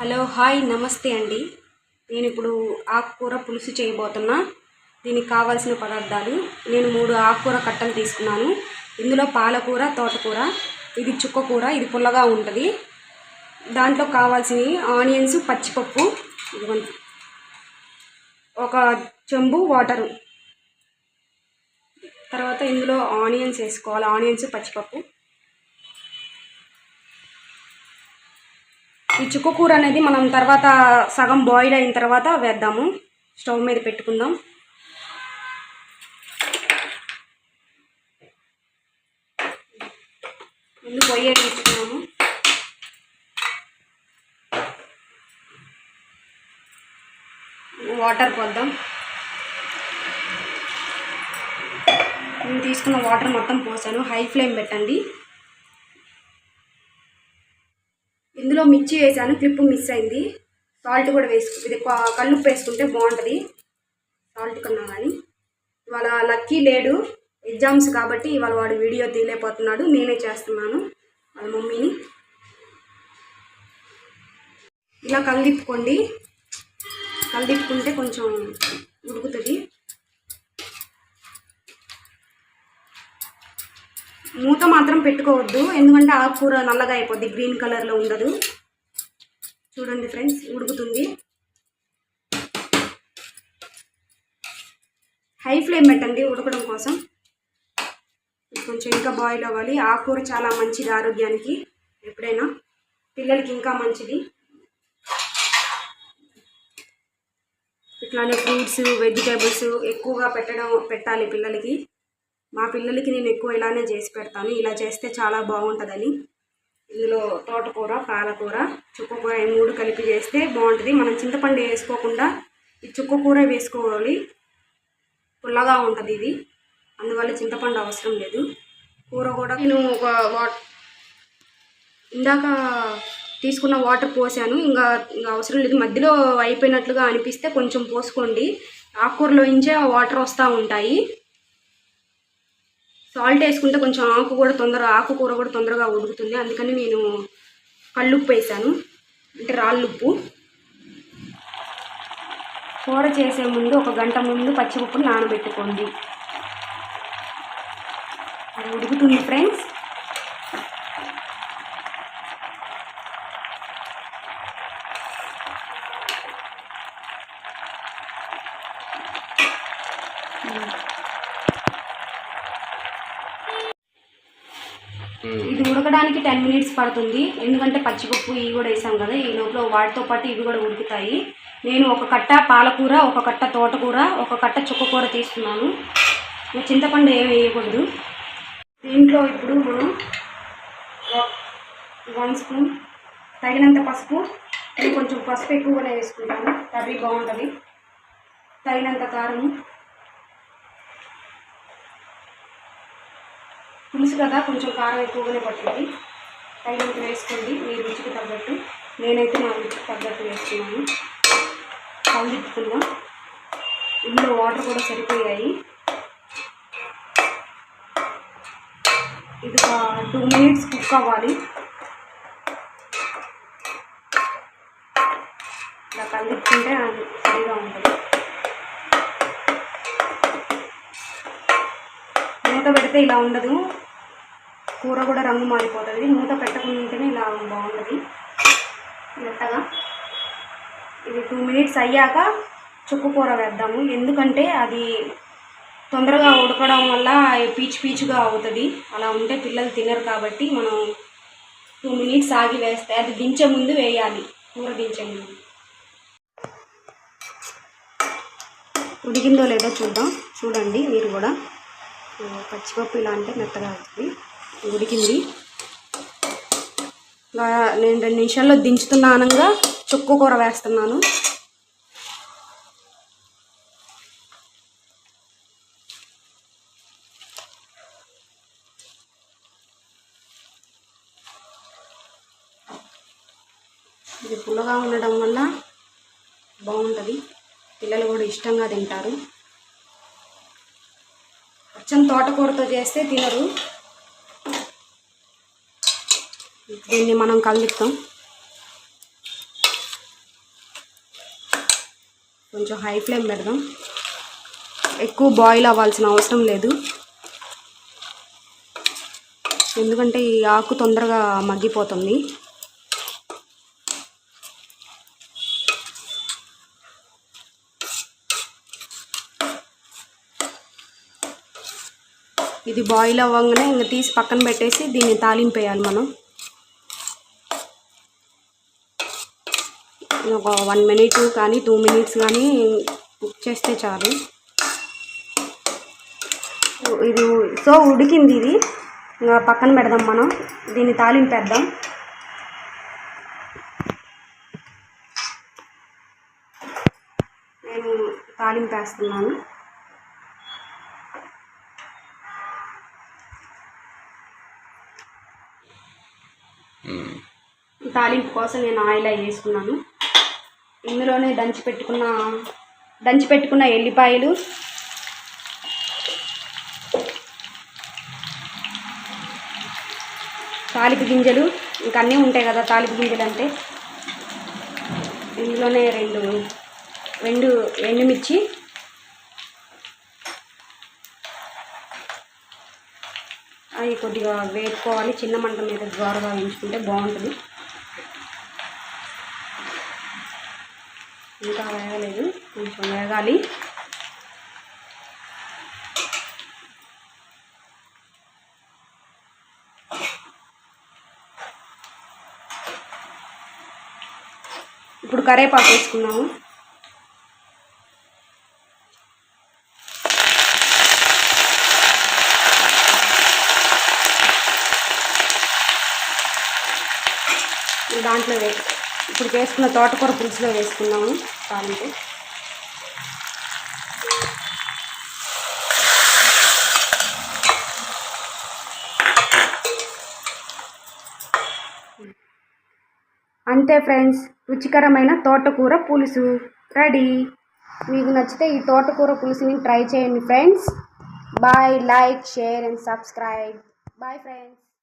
Hello hi నమస్తే అండి. నేను ఇప్పుడు ఆకుకూర పులుసు చేయబోతున్నా. దీనికి కావాల్సిన పదార్థాలు నేను మూడు ఆకుకూర కట్టలు తీసుకున్నాను. ఇందులో పాలకూర తోటకూర ఇది చుక్కకూర ఇది పుల్లగా ఉంటుంది. దాంట్లో కావాల్సినవి ఆనియన్స్ పచ్చిపప్పు ఒక చెంబు వాటరు. తర్వాత ఇందులో ఆనియన్స్ వేసుకోవాలి ఆనియన్స్ పచ్చిపప్పు. ఈ చుక్కకూర అనేది మనం తర్వాత సగం బాయిల్ అయిన తర్వాత వేద్దాము. స్టవ్ మీద పెట్టుకుందాం. ముందు పొయ్యి వేసుకున్నాము వాటర్ పోద్దాం. నేను తీసుకున్న వాటర్ మొత్తం పోసాను. హై ఫ్లేమ్ పెట్టండి. ఇందులో మిర్చి వేసాను క్లిప్ మిస్ అయింది. సాల్ట్ కూడా వేసుకు ఇది కల్లుప్పు వేసుకుంటే బాగుంటుంది. సాల్ట్ కన్నా కానీ ఇవాళ లక్కీ లేడు ఎగ్జామ్స్ కాబట్టి ఇవాళ వాడు వీడియో తీయలేకపోతున్నాడు నేనే చేస్తున్నాను వాళ్ళ మమ్మీని. ఇలా కలిదిప్పుకోండి కలిదిప్పుకుంటే కొంచెం ఉడుకుతుంది. మూత మాత్రం పెట్టుకోవద్దు. ఎందుకంటే ఆకుకూర నల్లగా అయిపోద్ది గ్రీన్ కలర్లో ఉండదు. చూడండి ఫ్రెండ్స్ ఉడుకుతుంది. హై ఫ్లేమ్ పెట్టండి ఉడకడం కోసం. కొంచెం ఇంకా బాయిల్ అవ్వాలి. ఆకుకూర చాలా మంచిది ఆరోగ్యానికి ఎప్పుడైనా. పిల్లలకి ఇంకా మంచిది. ఇట్లానే ఫ్రూట్స్ వెజిటేబుల్స్ ఎక్కువగా పెట్టడం పెట్టాలి పిల్లలకి. మా పిల్లలకి నేను ఎక్కువ ఇలానే చేసి పెడతాను. ఇలా చేస్తే చాలా బాగుంటుందని. ఇందులో తోటకూర పాలకూర చుక్కకూర ఈ మూడు కలిపి చేస్తే బాగుంటుంది. మనం చింతపండు వేసుకోకుండా ఈ చుక్కకూర వేసుకోవాలి. పుల్లగా ఉంటుంది ఇది. అందువల్ల చింతపండు అవసరం లేదు. కూర కూడా నేను ఒక వాట్ ఇందాక తీసుకున్న వాటర్ పోసాను. ఇంకా ఇంకా అవసరం లేదు. మధ్యలో అయిపోయినట్లుగా అనిపిస్తే కొంచెం పోసుకోండి. ఆకుకూరలో నుంచే ఆ వాటర్ వస్తూ ఉంటాయి. సాల్ట్ వేసుకుంటే కొంచెం ఆకు కూడా తొందరగా ఆకుకూర కూడా తొందరగా ఉడుకుతుంది. అందుకని నేను కళ్ళుప్పు వేసాను అంటే రాళ్ళుప్పు. కూర చేసే ముందు ఒక గంట ముందు పచ్చిపప్పును నానబెట్టుకోండి. అది ఉడుకుతుంది ఫ్రెండ్స్ ఇది ఉడకడానికి టెన్ మినిట్స్ పడుతుంది. ఎందుకంటే పచ్చిపప్పు ఇవి కూడా వేసాం కదా ఈ లోపల వాటితో పాటు ఇవి కూడా ఉడుకుతాయి. నేను ఒక కట్ట పాలకూర ఒక కట్ట తోటకూర ఒక కట్ట చుక్కకూర తీసుకున్నాను చింతపండు ఏమి వేయకూడదు. దీంట్లో ఇప్పుడు మనం వన్ స్పూన్ తగినంత పసుపు నేను కొంచెం పసుపు ఎక్కువగానే వేసుకుంటాను. కర్రీ బాగుంటుంది. తగినంత కారము. పులుసు కదా కొంచెం కారం ఎక్కువగానే పడుతుంది తగినంత వేసుకోండి మీ రుచికి తగ్గట్టు. నేనైతే నా రుచికి తగ్గట్టు వేసుకున్నాను కలిపుకుందాం ఇందులో వాటర్ కూడా సరిపోయాయి. ఇది ఒక టూ మినిట్స్ కుక్ అవ్వాలి. ఇలా కలిపుకుంటే సరిగా ఉంటుంది. పెడితే ఇలా ఉండదు. కూర కూడా రంగు మారిపోతుంది. మూత పెట్టకుండానే ఇలా బాగుంటుంది. మెత్తగా. ఇది టూ మినిట్స్ అయ్యాక చుక్కు కూర వేద్దాము. ఎందుకంటే అది తొందరగా ఉడకడం వల్ల పీచు పీచుగా అవుతుంది. అలా ఉంటే పిల్లలు తినరు కాబట్టి మనం టూ మినిట్స్ ఆగి వేస్తే అది దించే ముందు వేయాలి. కూర దించే ముందు. ఉడికిందో లేదో చూద్దాం. చూడండి మీరు కూడా. పచ్చిపప్పు ఇలా అంటే మెత్తగా అవుతుంది. ఉడికింది. నేను రెండు నిమిషాల్లో దించుతున్నా అనగా చుక్కు కూర వేస్తున్నాను. ఇది పుల్లగా ఉండడం వల్ల బాగుంటుంది. పిల్లలు కూడా ఇష్టంగా తింటారు. కొంచెం తోటకూరతో చేస్తే తినరు. దీన్ని మనం కలుపుతాం. కొంచెం హై ఫ్లేమ్ పెడదాం. ఎక్కువ బాయిల్ అవ్వాల్సిన అవసరం లేదు. ఎందుకంటే ఈ ఆకు తొందరగా మగ్గిపోతుంది. ఇది బాయిల్ అవ్వగానే ఇంకా తీసి పక్కన పెట్టేసి దీన్ని తాలింపేయాలి మనం. ఒక వన్ మినిట్ కానీ టూ మినిట్స్ కానీ కుక్ చేస్తే చాలు. ఇది సో ఉడికింది ఇది. ఇంకా పక్కన పెడదాం మనం. దీన్ని తాలింపేద్దాం నేను తాలింపేస్తున్నాను తాలింపు కోసం నేను ఆయిల్ వేసుకున్నాను. ఇందులోనే దంచి పెట్టుకున్న దంచి పెట్టుకున్న ఎల్లిపాయలు. తాలిపు గింజలు ఇంకా అన్నీ ఉంటాయి కదా తాలిపు గింజలు అంటే. ఇందులోనే రెండు రెండు ఎండుమిర్చి. అవి కొద్దిగా వేపుకోవాలి. చిన్న మంట మీద ద్వారగా వేయించుకుంటే బాగుంటుంది. ఇంకా వేగలేదు కొంచెం వేగాలి. ఇప్పుడు కరేపాకు వేసుకున్నాము దాంట్లో వే ఇప్పుడు వేసుకున్న తోటకూర పులుసులో వేసుకున్నాము తాలింపు అంతే ఫ్రెండ్స్ రుచికరమైన తోటకూర పులుసు. రెడీ. మీకు నచ్చితే ఈ తోటకూర పులుసుని ట్రై చేయండి friends. Bye like share and subscribe. Bye friends.